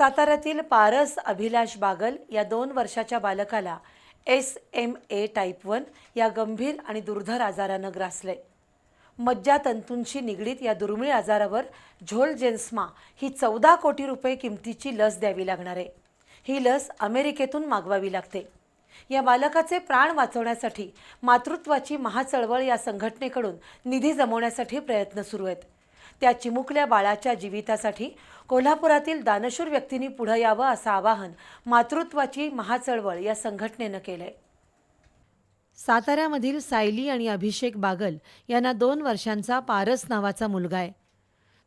साताऱ्यातील पारस अभिलाष बागल या दोन वर्षाच्या बालकाला S M A type one या गंभीर आणि दुर्धर आजारानं ग्रासले मज्जातंतूंशी निगडीत या दुर्मिळ आजारावर झोल जेन्स्मा ही चौदा कोटी रुपये किमतीची लस द्यावी लागणार आहे. ही लस अमेरिकेतून मागवावी लागते. या बालकाचे प्राण वाचवण्यासाठी मातृत्वाची महाचळवळ या संघटनेकडून निधी जमवण्यासाठी प्रयत्न सुरू आहेत. त्या चिमुकल्या बाळाच्या जीवितासाठी कोल्हापुरातील दानशूर व्यक्तींनी पुढं यावं असं आवाहन मातृत्वाची महाचळवळ या संघटनेनं केलंय. साताऱ्यामधील सायली आणि अभिषेक बागल यांना दोन वर्षांचा पारस नावाचा मुलगा आहे.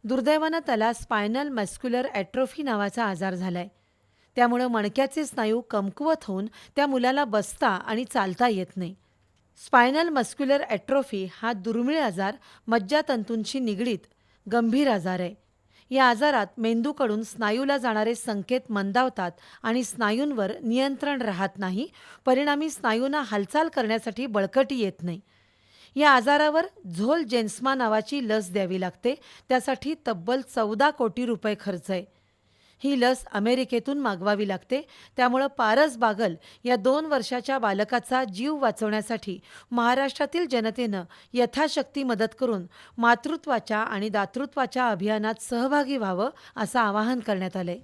दुर्दैवानं त्याला स्पायनल मस्क्युलर ॲट्रोफी नावाचा आजार झालाय. त्यामुळं मणक्याचे स्नायू कमकुवत होऊन त्या मुलाला बसता आणि चालता येत नाही. स्पायनल मस्क्युलर ॲट्रोफी हा दुर्मिळ आजार मज्जातंतूंशी निगडीत गंभीर आजार आहे. या आजारात मेंदूकडून स्नायूला जाणारे संकेत मंदावतात आणि स्नायूंवर नियंत्रण राहत नाही. परिणामी स्नायूंना हालचाल करण्यासाठी बळकटी येत नाही. या आजारावर झोल जेन्स्मा नावाची लस द्यावी लागते. त्यासाठी तब्बल चौदा कोटी रुपये खर्च आहे. ही लस अमेरिकेतून मागवावी लागते. त्यामुळं पारस बागल या दोन वर्षाच्या बालकाचा जीव वाचवण्यासाठी महाराष्ट्रातील जनतेनं यथाशक्ती मदत करून मातृत्वाच्या आणि दातृत्वाच्या अभियानात सहभागी व्हावं असं आवाहन करण्यात आलंय.